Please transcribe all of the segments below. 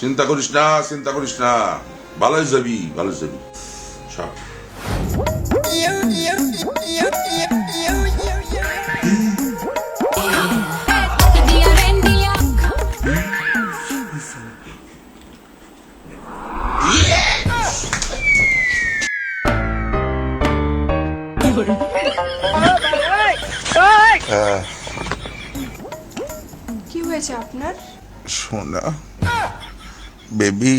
চিন্তা করিস না চিন্তা করিস না। ভালোই যাবি ভালো যাবি। সব কি হয়েছে আপনার? সোনা বেবি।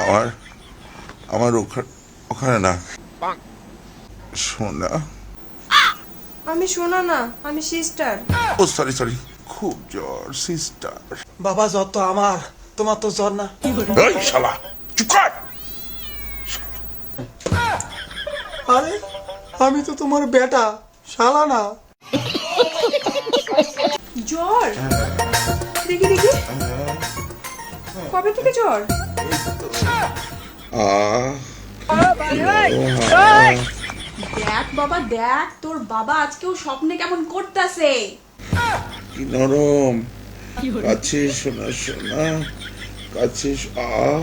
আমার আমার ওখানে না। সোনা। আমি শোনা না আমি সিস্টার ও সরি সরি খুব জ্বর সিস্টার বাবা জ্বর তো আমার। তোমার তো জ্বর না। এই শালা চুপ কর! আরে আমি তো তোমার বেটা শালা না। জ্বর? দেখি দেখি। কবে থেকে জ্বর? দেখ বাবা দেখ তোর বাবা আজকেও স্বপ্নে কেমন করতেছে। কি নরম। কাছে সোনা সোনা কাছে আহ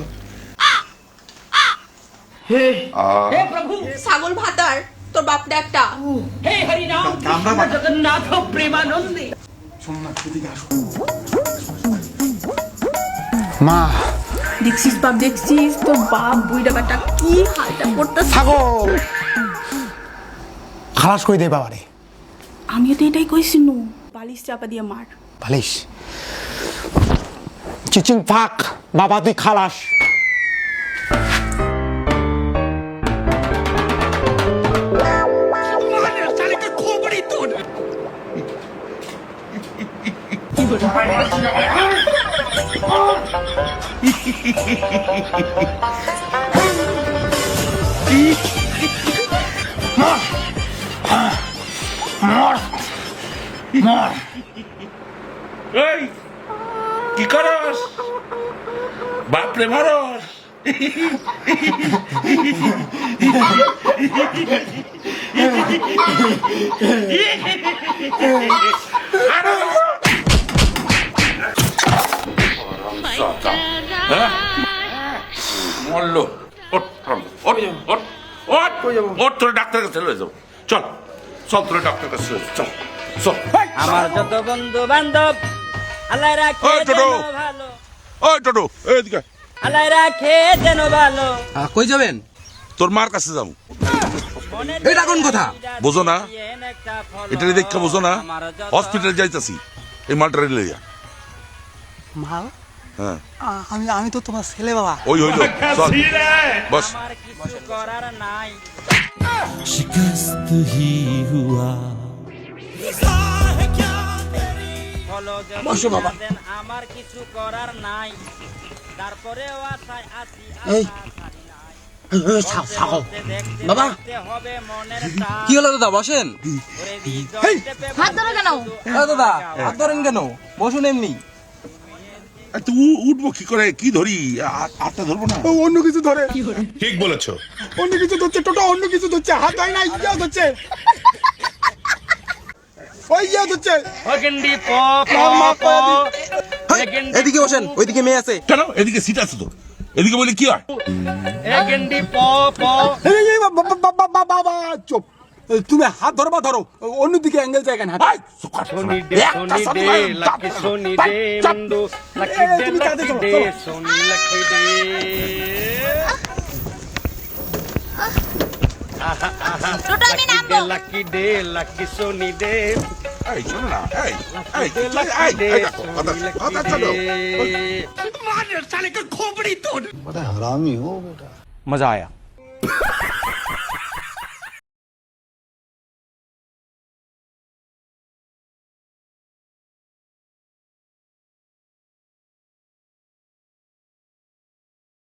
ছাগল ভাতার তোর বাপটা একটা। মা। দেখছিস বাপ দেখছিস? তোর বাপ বুড়িটা বেটা কি হালটা করতেছে? ছাগল! খালাস করে দে বাবারে? আমিও তো এটাই কইছি নু। বালিশ চাপা দিয়ে মার। ভালিস চিচিং ফাক বাবা তুই খালাস। এই কি করস বাপরে মারস মরলো তোর ডাক্তার কাছে লয়ে যাব। চল চল তোর ডাক্তার কাছে লয়ে চল চল। আমার যত বন্ধু বান্ধব আল্লাহ রাখে যেন ভালো। ওই টোটো এইদিকে আল্লাহ রাখে যেন ভালো। কই যাবেন? তোর মার কাছে যাব। এটা কোন কথা? বোঝো না? এটা দেখে বোঝো না। হসপিটাল যাইতাছি। এই মালটা লইয়া। মা হ্যাঁ। আমি আমি তো তোমার ছেলে বাবা। ওই হইল চল। বস। আমার কিছু করার নাই। ফলো যদি না দেন, আমার কিছু করার নাই। তারপরেও আশায় আছি এই। বাবা। কি হলো দাদা? বসেন। হাত ধরো কেন? দাদা হাত ধরেন কেন? বসুন এমনি। উঠবো কি করে? কি ধরি? হাতটা ধরবো না? অন্য কিছু ধরে। ঠিক বলেছ। অন্য কিছু ধরছে টোটো অন্য কিছু ধরছে হাত হয় না ইয়া ধরছে। ওই ইয়া ধরছে। অগেন্ডি প প প এদিকে বসেন ওইদিকে মেয়ে আছে। কেন? এদিকে সিট আছে তো। এদিকে বলে কি হয়? প প। বাবা চুপ। তুমি হাত ধরো বা ধরো। অন্যদিকে অ্যাঙ্গেল আই, সুকার, সোনি একটা সোনি ডে লাকি সোনি ভাই, ডে লাকি চলো, সোনি লাকি নামবো। লাকি ডে লাকি সোনি এই, শোনো না, এই, এই, এই। ডে মজা আয়া।